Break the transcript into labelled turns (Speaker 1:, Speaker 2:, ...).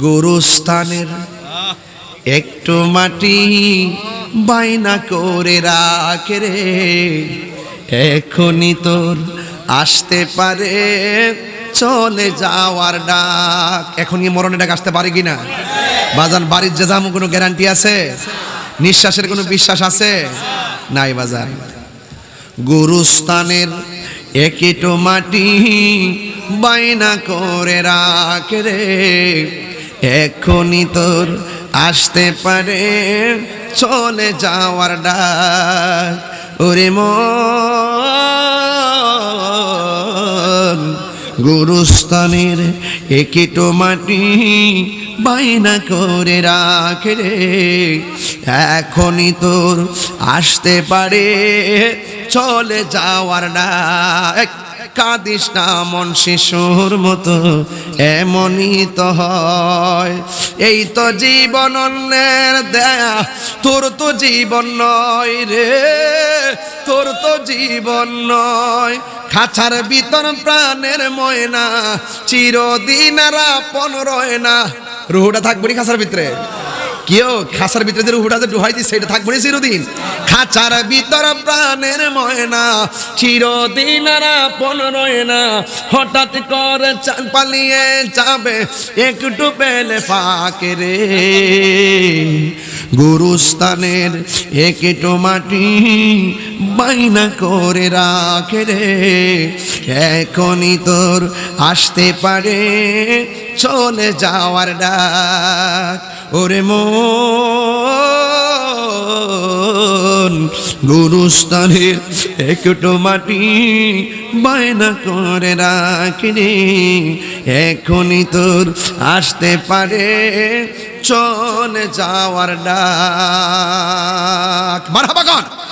Speaker 1: গুরুস্থানের একটু মাটি বাইনা করে রাখে রে। এখনই তোর আসতে পারে, চলে যাওয়ার ডাক। এখনই মরণের ডাক আসতে পারে কিনা? বাজান, বাড়ির যে যাব কোনো গ্যারান্টি আছে? নিঃশ্বাসের কোনো বিশ্বাস আছে? নাই বাজান। গুরুস্থানের একিটো মাটি বাইনা করে রাখ রে। এখনই তোর আসতে পারে। চলে যাওয়ার ডাক, ওরে মন। গুরুস্থানের একিটো মাটি বাইনা করে রাখ রে। এখনই তোর আসতে পারে। চলে যাওয়ার ডাক। কাঁদিস না মন শিশুর মতো, এমনই তো হয়। এই তো জীবন অন্যের দেয়া, তোর তো জীবন নয় রে, তোর তো জীবন নয়। খাঁচার ভিতর প্রাণের ময়না, চিরদিন আর আপন রয় না। রুহুটা থাকব খাঁচার ভিতরে। কেউ খাসার ভিতরে যে রুহুটা যে ডুহাই দিচ্ছে সেটা থাকব নি চিরদিন। খাঁচার ভিতর প্রাণের ময়না, চিরদিন আর আপন না। হঠাৎ করে পালিয়ে যাবে একটু পেলে ফাঁকে রে। গুরুস্থানের একটু মাটি বাইনা করে রাখে রে। এখনই তোর আসতে পারে, চলে যাওয়ার ডাক। ওরে মন গুরুস্থানের একটু মাটি বায়না করে রাখিনি। এখনই তোর আসতে পারে, চলে যাওয়ার ডাক। গান।